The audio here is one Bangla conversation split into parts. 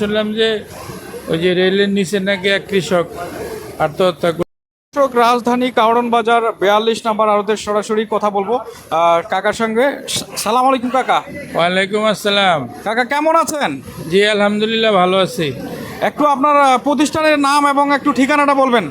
শুনলাম যে ওই যে রেলের নিচে নাকি এক কৃষক আত্মহত্যা দর্শক, রাজধানী কাউরন বাজার বিয়াল্লিশ নাম্বার আড়তের সরাসরি কথা বলব। কাকার সঙ্গে সালাম আলাইকুম কাকা। ওয়ালাইকুম আসসালাম। কাকা কেমন আছেন? জি আলহামদুলিল্লাহ ভালো আছি। একটু আপনার প্রতিষ্ঠানের নাম এবং একটু ঠিকানাটা বলবেন।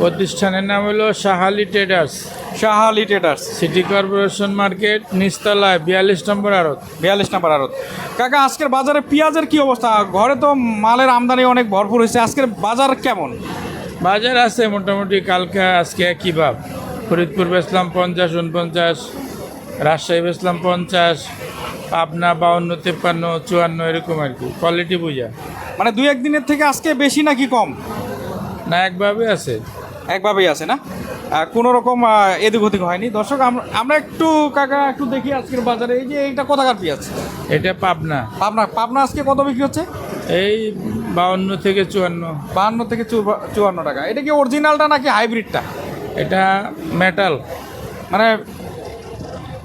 প্রতিষ্ঠানের নাম হলো Sahali traders. Shahali traders. City corporation market নিচতলায় বিয়াল্লিশ নম্বর আড়ত। বিয়াল্লিশ নাম্বার আড়ত। কাকা আজকের বাজারে পেঁয়াজের কি অবস্থা? ঘরে তো মালের আমদানি অনেক ভরপুর হয়েছে। আজকের বাজার কেমন? বাজার আছে মোটামুটি কালকে আজকে একই ভাব। ফরিদপুর বেচলাম পঞ্চাশ উনপঞ্চাশ রাজশাহী বেচলাম পঞ্চাশ পাবনা বাউন্ন তেপ্পান্ন চুয়ান্ন এরকম আর কি। কোয়ালিটি বুঝা। মানে দুই একদিনের থেকে আজকে বেশি নাকি কম? না একভাবে আছে। একভাবেই আছে না? কোনো রকম এদিক ওদিক হয়নি। দর্শক আমরা একটু কাকা একটু দেখি আজকের বাজারে। এই যে এইটা কোথাকার পেঁয়াজ? এটা পাবনা। পাবনা। পাবনা আজকে কত বিক্রি হচ্ছে? এই বাউন্ন থেকে চুয়ান্ন। বাহান্ন থেকে চুয়ান্ন টাকা। এটা কি অরিজিনালটা নাকি হাইব্রিডটা এটা মেটাল মানে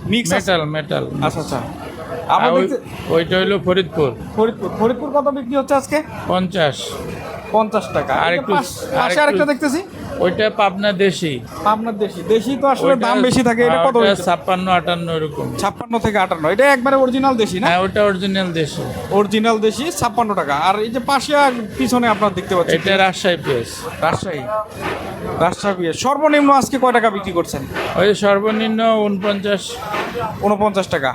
মিক্স মেটাল মেটাল আচ্ছা আচ্ছা। ওইটা হইল ফরিদপুর। ফরিদপুর। ফরিদপুর কত বিক্রি হচ্ছে আজকে? পঞ্চাশ। পঞ্চাশ টাকা। আর একটু- আর একটু- আরেকটা দেখতেছি। ওইটা পাবনা দেশি। আপনার দেশি। দেশি তো আসলে দাম বেশি থাকে এটা কত ওইটা হচ্ছে? ছাপ্পান্ন আটান্ন এরকম। ছাপ্পান্ন থেকে আটান্ন। এটা একবারে অরিজিনাল দেশি না? হ্যাঁ ওটা অরিজিনাল দেশি। অরিজিনাল দেশি ছাপ্পান্ন টাকা। আর এই যে পাশে আর পিছনে আপনার দেখতে পাচ্ছেন এটা রাজশাহী পেঁয়াজ রাজশাহী। রাজশাহী পেঁয়াজ। সর্বনিম্ন আজকে কয় টাকা বিক্রি করছেন? ওই সর্বনিম্ন উনপঞ্চাশ উনপঞ্চাশ টাকা।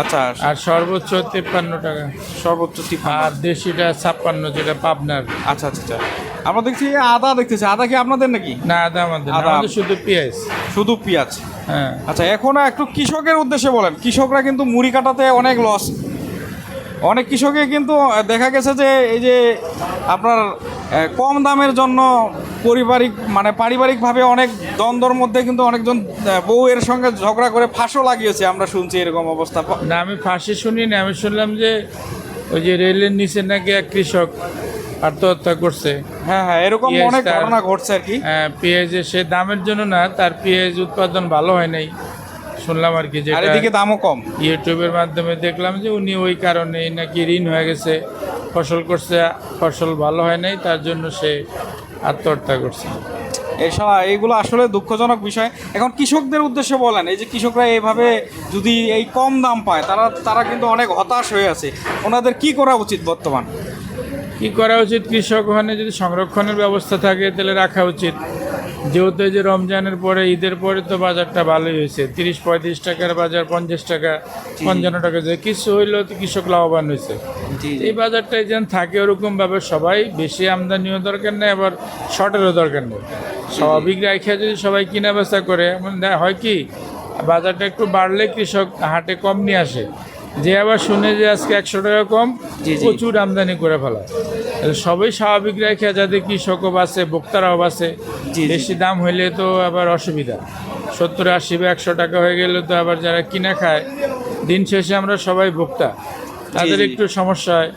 আচ্ছা আর সর্বোচ্চ তেপ্পান্ন টাকা। সর্বোচ্চ তিপ্পান্ন। আর দেশিটা ছাপ্পান্ন যেটা পাবনার। আচ্ছা আচ্ছা আচ্ছা। আমরা দেখছি আদা দেখতেছি। আদা কি আপনাদের নাকি? না আদা আমাদের না, আদা। আমাদের শুধু পেঁয়াজ। শুধু পেঁয়াজ। হ্যাঁ। আচ্ছা এখন একটু কৃষকের উদ্দেশ্যে বলেন। কৃষকরা কিন্তু মুড়ি কাটাতে অনেক লস অনেক কৃষকে কিন্তু দেখা গেছে যে এই যে আপনার কম দামের জন্য পারিবারিক মানে পারিবারিকভাবে অনেক দ্বন্দ্বর মধ্যে কিন্তু অনেকজন বউয়ের সঙ্গে ঝগড়া করে ফাঁসও লাগিয়েছে আমরা শুনছি এরকম অবস্থা। না আমি ফাঁসি শুনিনি। আমি শুনলাম যে ওই যে রেলের নিচে নাকি এক কৃষক আত্মহত্যা করছে। হ্যাঁ হ্যাঁ এরকম অনেক ঘটনা ঘটছে আর কি। হ্যাঁ, পেঁয়াজের সে দামের জন্য না তার পেঁয়াজ উৎপাদন ভালো হয় নাই। শুনলাম আর কি যেটা এদিকে দামও কম। ইউটিউবের মাধ্যমে দেখলাম যে উনি ওই কারণে নাকি ঋণ হয়ে গেছে ফসল করছে ফসল ভালো হয় নাই তার জন্য সে আত্মহত্যা করছে। এসব এইগুলো আসলে দুঃখজনক বিষয়। এখন কৃষকদের উদ্দেশ্যে বলেন এই যে কৃষকরা এইভাবে যদি এই কম দাম পায় তারা তারা কিন্তু অনেক হতাশ হয়ে আছে। ওনাদের কি করা উচিত বর্তমান? কি করা উচিত কৃষক ওখানে যদি সংরক্ষণের ব্যবস্থা থাকে তাহলে রাখা উচিত। যেহেতু যে রমজানের পরে ঈদের পরে তো বাজারটা ভালোই হয়েছে। তিরিশ পঁয়ত্রিশ টাকার বাজার পঞ্চাশ টাকা পঞ্চান্ন টাকা যে কিছু হইলেও তো কৃষক লাভবান হয়েছে। এই বাজারটাই যেন থাকে ওরকমভাবে সবাই বেশি আমদানিও দরকার নেই আবার শর্টেরও দরকার নেই। স্বাভাবিক রাখা যদি সবাই কিনা বেচা করে এমন হয় কি বাজারটা একটু বাড়লে কৃষক হাটে কম নিয়ে আসে। যে আবার শুনে যে আজকে একশো টাকা কম। প্রচুর আমদানি করে ফেলা সবাই স্বাভাবিক রেখে যাতে কৃষকও বাঁচে জি, জি। বেশি দাম হইলে তো আবার অসুবিধা। সত্তর আশি বা একশো টাকা হয়ে গেলে তো আবার যারা কিনে খায় দিন শেষে আমরা সবাই ভোক্তা। তাদের একটু সমস্যা হয়।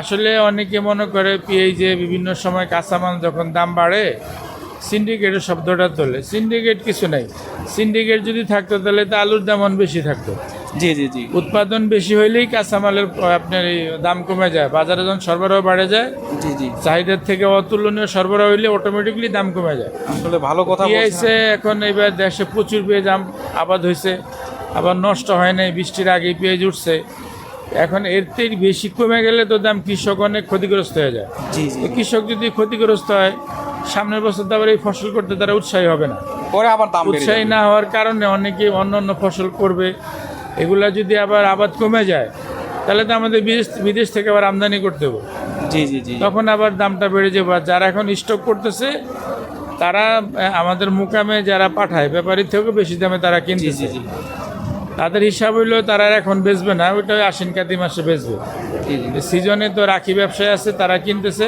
আসলে অনেকে মনে করে এই যে বিভিন্ন সময় কাঁচামাল যখন দাম বাড়ে সিন্ডিকেটের শব্দটা তোলে। সিন্ডিকেট কিছু নাই। সিন্ডিকেট যদি থাকতো তাহলে তো আলুর দাম অনেক বেশি থাকতো। জি জি জি। উৎপাদন বেশি হইলেই কাঁচামালের আপনার এই দাম কমে যায়। বাজারে যখন সরবরাহ বাড়ে যায় জি জি। চাহিদার থেকে অতুলনীয় সরবরাহ হইলে অটোমেটিকলি দাম কমে যায়। আসলে ভালো কথা পেঁয়াজে এখন এবার দেশে প্রচুর পেঁয়াজ আবাদ হয়েছে আবার নষ্ট হয় নাই বৃষ্টির আগেই পেঁয়াজ উঠছে। এখন এর থেকে বেশি কমে গেলে তো দাম কৃষক অনেক ক্ষতিগ্রস্ত হয়ে যায়। জি জি। কৃষক যদি ক্ষতিগ্রস্ত হয় সামনের বছর তো আবার এই ফসল করতে তারা উৎসাহী হবে না। পরে আবার দাম উৎসাহী না হওয়ার কারণে অনেকে অন্য অন্য ফসল করবে এগুলা যদি আবার আবাদ কমে যায় তাহলে তো আমাদের বিদেশ বিদেশ থেকে আবার আমদানি করতে হবে। জি জি জি তখন আবার দামটা বেড়ে যাবে। আর যারা এখন স্টক করতেছে তারা আমাদের মুকামে যারা পাঠায় ব্যাপারীর থেকেও বেশি দামে তারা কিনতেছে জি জি। তাদের হিসাব হইল তারা এখন বেচবে না ওইটা আশ্বিন কাতি মাসে বেচবে। সিজনে তো রাখি ব্যবসায় আছে তারা কিনতেছে।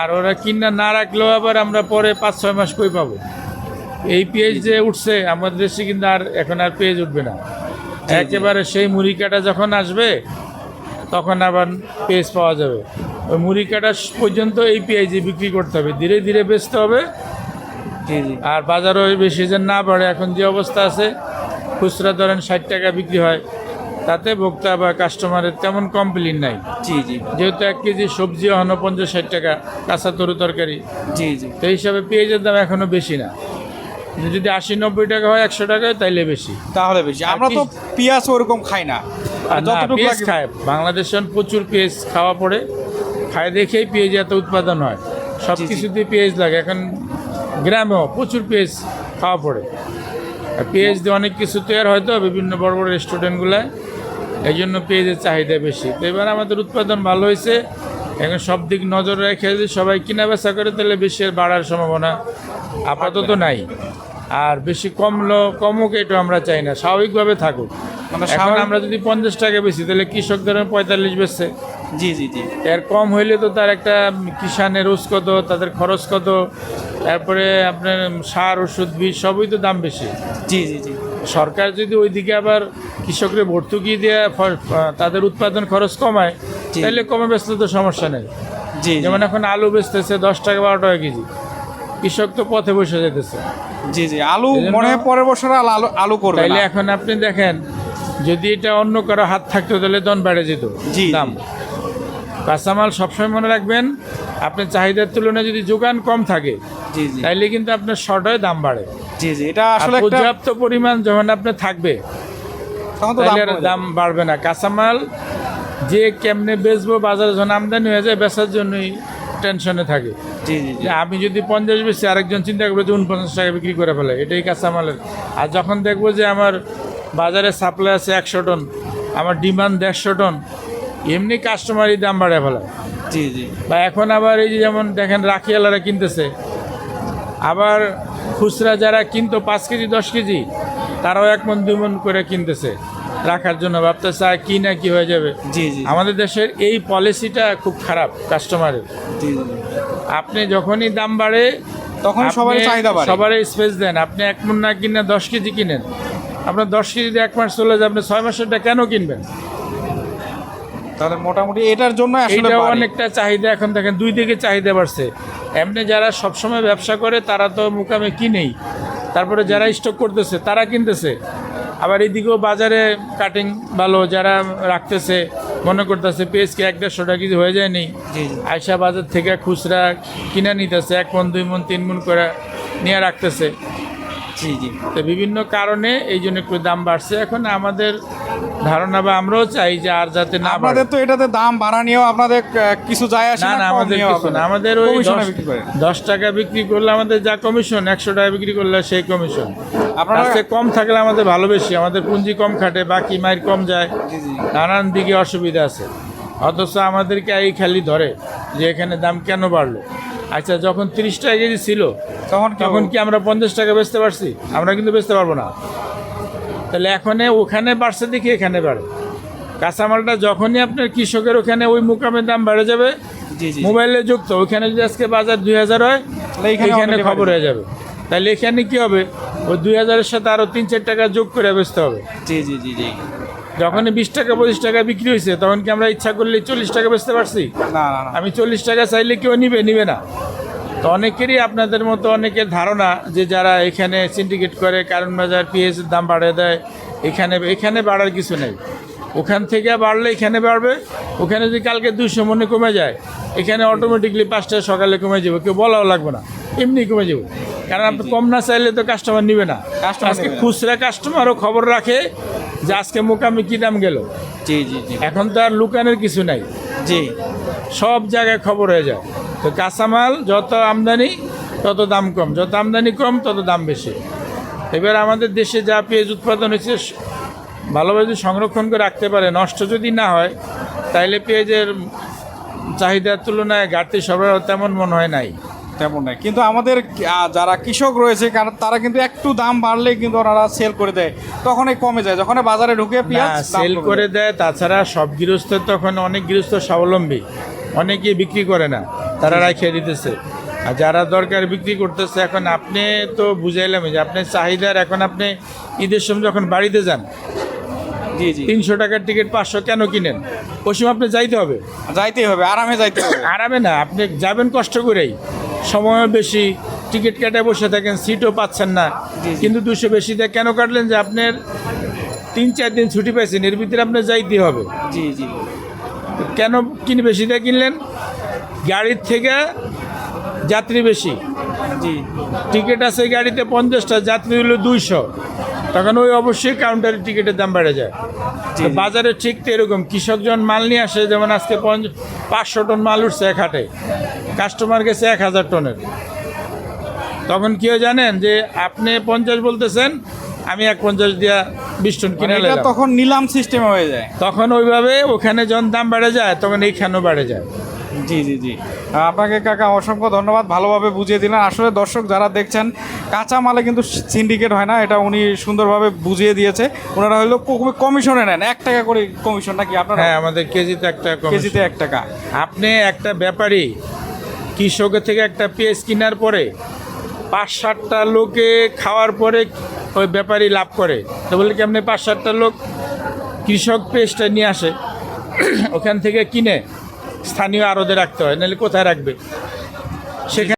আর ওরা কিনা না রাখলেও আবার আমরা পরে পাঁচ ছয় মাস কই পাবো। এই পেঁয়াজ যে উঠছে আমাদের দেশে কিন্তু আর এখন আর পেঁয়াজ উঠবে না। একেবারে সেই মুড়ি কাটা যখন আসবে তখন আবার পেঁয়াজ পাওয়া যাবে। ওই মুড়ি কাটা পর্যন্ত এই পেঁয়াজই বিক্রি করতে হবে। ধীরে ধীরে বেচতে হবে। আর বাজারও বেশি যে না বাড়ে এখন যে অবস্থা আছে খুচরা ধরেন ষাট টাকা বিক্রি হয় তাতে ভোক্তা বা কাস্টমারের তেমন কমপ্লেন নাই। জি জি। যেহেতু এক কেজি সবজি হনো পঞ্চাশ ষাট টাকা কাঁচা তরু তরকারি। জি জি। তো হিসাবে পেঁয়াজের দাম এখনও বেশি না। যদি আশি নব্বই টাকা হয় একশো টাকা তাইলে বেশি। তাহলে বেশি। আমরা তো পেঁয়াজ ওরকম খাই না। পেঁয়াজ খায়। বাংলাদেশে প্রচুর পেঁয়াজ খাওয়া পড়ে। খায় দেখেই পেঁয়াজ এত উৎপাদন হয়। সব। কিছুতেই পেঁয়াজ লাগে। এখন গ্রামেও প্রচুর পেঁয়াজ খাওয়া পড়ে। আর পেঁয়াজ দিয়ে অনেক কিছু তৈরি হয়তো বিভিন্ন বড় বড় রেস্টুরেন্টগুলায়। এই জন্য পেঁয়াজের চাহিদা বেশি। তো এবার আমাদের উৎপাদন ভালো হয়েছে। এখন সব দিক নজর রেখে যদি সবাই কিনা বেচা করে তাহলে বেশি বাড়ার সম্ভাবনা আপাতত নাই। আর বেশি কমলো কমুক এটা আমরা চাই না স্বাভাবিকভাবে থাকুক। মানে এখন আমরা যদি পঞ্চাশ টাকা বেশি তাহলে কৃষক ধরেন পঁয়তাল্লিশ বেচছে। জি জি জি। এর কম হইলে তো তার একটা কিষানের রোজ কত তাদের খরচ কত তারপরে আপনার সার ওষুধ বীজ সবই তো দাম বেশি। জি জি জি। সরকার যদি ওইদিকে আবার কৃষকদের ভর্তুকি দিয়ে তাদের উৎপাদন খরচ কমায় তাহলে কমে বেচলে তো সমস্যা নেই। জি। যেমন এখন আলু বেচতেছে দশ টাকা বারো টাকা কেজি। কৃষক তো পথে বসে যেতেছে। জি জি আলু মনে পরের বছর আলু আলু করবে তাইলে না। এখন আপনি দেখেন যদি এটা অন্য কারও হাত থাকতো তাহলে দন বেড়ে যেত। জি, দাম। কাঁচামাল সবসময় মনে রাখবেন আপনার চাহিদার তুলনায় যদি যোগান কম থাকে তাইলে কিন্তু আপনার শর্ট হয়ে দাম বাড়ে। জি জি এটা আসলে পর্যাপ্ত পরিমাণ যখন আপনার থাকবে দাম বাড়বে না। কাঁচামাল যে কেমনে বেচবো বাজারে যখন আমদানি হয়ে যায় বেচার জন্যই টেনশনে থাকে। জি আমি যদি পঞ্চাশ বেশি আরেকজন চিন্তা করবে যে উনপঞ্চাশ টাকা বিক্রি করে ফেলে। এটাই কাঁচামালের আর যখন দেখব যে আমার বাজারে সাপ্লাই আছে একশো টন আমার ডিমান্ড দেড়শো টন এমনি কাস্টমারই দাম বাড়ায় ফেলে। জি জি। বা এখন আবার এই যে যেমন দেখেন রাখিয়ালারা কিনতেছে আবার খুচরা যারা কিনতো পাঁচ কেজি দশ কেজি তারাও এক মন দুই মন করে কিনতেছে। রাখার জন্য ভাবতেছে আর কি না কি হয়ে যাবে? জি জি। আমাদের দেশের এই পলিসিটা খুব খারাপ কাস্টমারের জি জি। আপনি যখনই দাম বাড়ে তখন সবার আপনি চাহিদা বাড়ে। সবারই স্পেস দেন। আপনি এক মন না কিনে দশ কেজি কিনেন। আপনার দশ কেজিতে এক মাস চলে যায় আপনি ছয় মাসেরটা কেন কিনবেন? তাহলে মোটামুটি এটার জন্য আসলে অনেকটা চাহিদা। এখন দেখেন দুই দিকে চাহিদা বাড়ছে। এমনি যারা সবসময় ব্যবসা করে তারা তো মুকামে কিনেই। তারপরে যারা স্টক করতেছে তারা কিনতেছে। আবার এদিকেও বাজারে কাটিং ভালো যারা রাখতেছে মনে করতেছে পেঁয়াজকে এক দেড়শো টাকা কেজি হয়ে যায়নি? জি জি। আয়সা বাজার থেকে খুচরা কিনে নিতেছে এক মন দুই মন তিন মন করে নিয়ে রাখতেছে। জি জি। তো বিভিন্ন কারণে এই জন্য একটু দাম বাড়ছে। এখন আমাদের ধারণা বা আমরাও চাই যে আর যাতে না আপনাদের তো এটাতে দাম বাড়া নিয়েও আপনাদের কিছু যায় আসে না আমাদের কিছু না। আমাদের ওই। দশ টাকা বিক্রি করলে আমাদের যা কমিশন একশো টাকা বিক্রি করলে সেই কমিশন। চেয়ে কম থাকলে আমাদের ভালো বেশি আমাদের পুঁজি কম খাটে বাকি মায়ের কম যায়। নানান দিকে অসুবিধা আছে। অথচ আমাদেরকে এই খালি ধরে যে এখানে দাম কেন বাড়লো? আচ্ছা যখন তিরিশ টাকা কেজি ছিল তখন তখন কি আমরা পঞ্চাশ টাকা বেচতে পারছি? আমরা কিন্তু বেচতে পারব না। তাহলে এখানে ওখানে বাড়ছে দেখি এখানে বাড়ে। কাঁচামালটা যখনই আপনার কৃষকের ওখানে ওই মুকামের দাম বেড়ে যাবে মোবাইলে যুক্ত ওইখানে যদি আজকে বাজার দুই হাজার হয় এখানে খবর হয়ে যাবে। তাহলে এখানে কি হবে? ওই দুই হাজারের সাথে আরও তিন চার টাকা যোগ করে বেচতে হবে। জি জি জি জি। যখনই বিশ টাকা পঁচিশ টাকা বিক্রি হয়েছে তখন কি আমরা ইচ্ছা করলে চল্লিশ টাকা বেচতে পারছি? না না না। আমি চল্লিশ টাকা চাইলে কেউ নিবে নিবে না। তো অনেকেরই আপনাদের মতো অনেকের ধারণা যে যারা এখানে সিন্ডিকেট করে কারণ বাজার পিএসের দাম বাড়িয়ে দেয় এখানে এখানে বাড়ার কিছু নেই। ওখান থেকে বাড়লে এখানে বাড়বে ওখানে যদি কালকে দুশো মনে কমে যায় এখানে অটোমেটিকলি পাঁচটা সকালে কমে যাবে কেউ বলাও লাগবে না এমনি কমে যাবে। কারণ আপনি কম না চাইলে তো কাস্টমার নিবে না। আজকে খুচরা কাস্টমারও খবর রাখে যে আজকে মোকামি কী দাম গেল। জি জি জি। এখন তো আর লুকানের কিছু নাই। জি। সব জায়গায় খবর হয়ে যায়। তো কাঁচামাল যত আমদানি তত দাম কম। যত আমদানি কম তত দাম বেশি। এবার আমাদের দেশে যা পেঁয়াজ উৎপাদন হয়েছে ভালোভাবে যদি সংরক্ষণ করে রাখতে পারে নষ্ট যদি না হয় তাইলে পেঁয়াজের চাহিদার তুলনায় ঘাটতি সরবরাহ তেমন মনে হয় নাই। তেমন নাই। কিন্তু আমাদের যারা কৃষক রয়েছে কারণ তারা কিন্তু একটু দাম বাড়লেই কিন্তু ওনারা সেল করে দেয়। তখনই কমে যায়। যখন বাজারে ঢুকে পেঁয়াজ সেল করে দেয়। তাছাড়া সব গৃহস্থ তখন অনেক গৃহস্থ স্বাবলম্বী। অনেকে বিক্রি করে না। তারা রাখিয়ে দিতেছে। আর যারা দরকার বিক্রি করতেছে এখন আপনি তো বুঝাইলাম যে আপনি চাহিদার এখন আপনি ঈদের সময় যখন বাড়িতে যান জি জি। তিনশো টাকার টিকিট পাঁচশো কেন কিনেন? সময় আপনি যাইতে হবে। যাইতেই হবে আরামে যাইতে হবে। আরামে না আপনি যাবেন কষ্ট করেই। সময় বেশি টিকিট কেটে বসে থাকেন সিটও পাচ্ছেন না। কিন্তু দুশো বেশি দিয়ে কেন কাটলেন যে আপনার তিন চার দিন ছুটি পাইছেন এর ভিতরে আপনার যাইতে হবে। জি জি। কেন কিনে বেশিটা কিনলেন? গাড়ির থেকে যাত্রী বেশি। জি। টিকিট আছে গাড়িতে পঞ্চাশটা যাত্রী হলো দুইশো। তখন ওই অবশ্যই কাউন্টারের টিকিটের দাম বেড়ে যায়। বাজারে ঠিক তো এরকম কৃষক যখন মাল নিয়ে আসে যেমন আজকে পাঁচশো টন মাল উঠছে এক হাটে কাস্টমার গেছে এক হাজার টনের। তখন কেউ জানেন যে আপনি পঞ্চাশ বলতেছেন আমি এক পঞ্চাশ দিয়া বিশ টন মানে কিনে এটা তখন নিলাম সিস্টেমে হয়ে যায়। তখন ওইভাবে ওখানে যখন দাম বেড়ে যায় তখন এইখানেও বেড়ে যায়। জি জি জি। আপনাকে কাকা অসংখ্য ধন্যবাদ ভালোভাবে বুঝিয়ে দিলেন। আসলে দর্শক যারা দেখছেন কাঁচা মালে কিন্তু সিন্ডিকেট হয় না এটা উনি সুন্দরভাবে বুঝিয়ে দিয়েছে। ওনারা হলো কমিশনে নেন এক টাকা করে কমিশন নাকি আপনার? হ্যাঁ আমাদের কেজিতে একটা কমিশন। কেজিতে এক টাকা। আপনি একটা ব্যাপারী কৃষকের থেকে একটা পেঁয়াজ কেনার পরে পাঁচ সাতটা লোকে খাওয়ার পরে ওই ব্যাপারী লাভ করে। তো বলে কি আপনি পাঁচ সাতটা লোক কৃষক পেঁয়াজটা নিয়ে আসে ওখান থেকে কিনে স্থানীয় আরদে রাখতে হয় নাহলে কোথায় রাখবে? সেখানে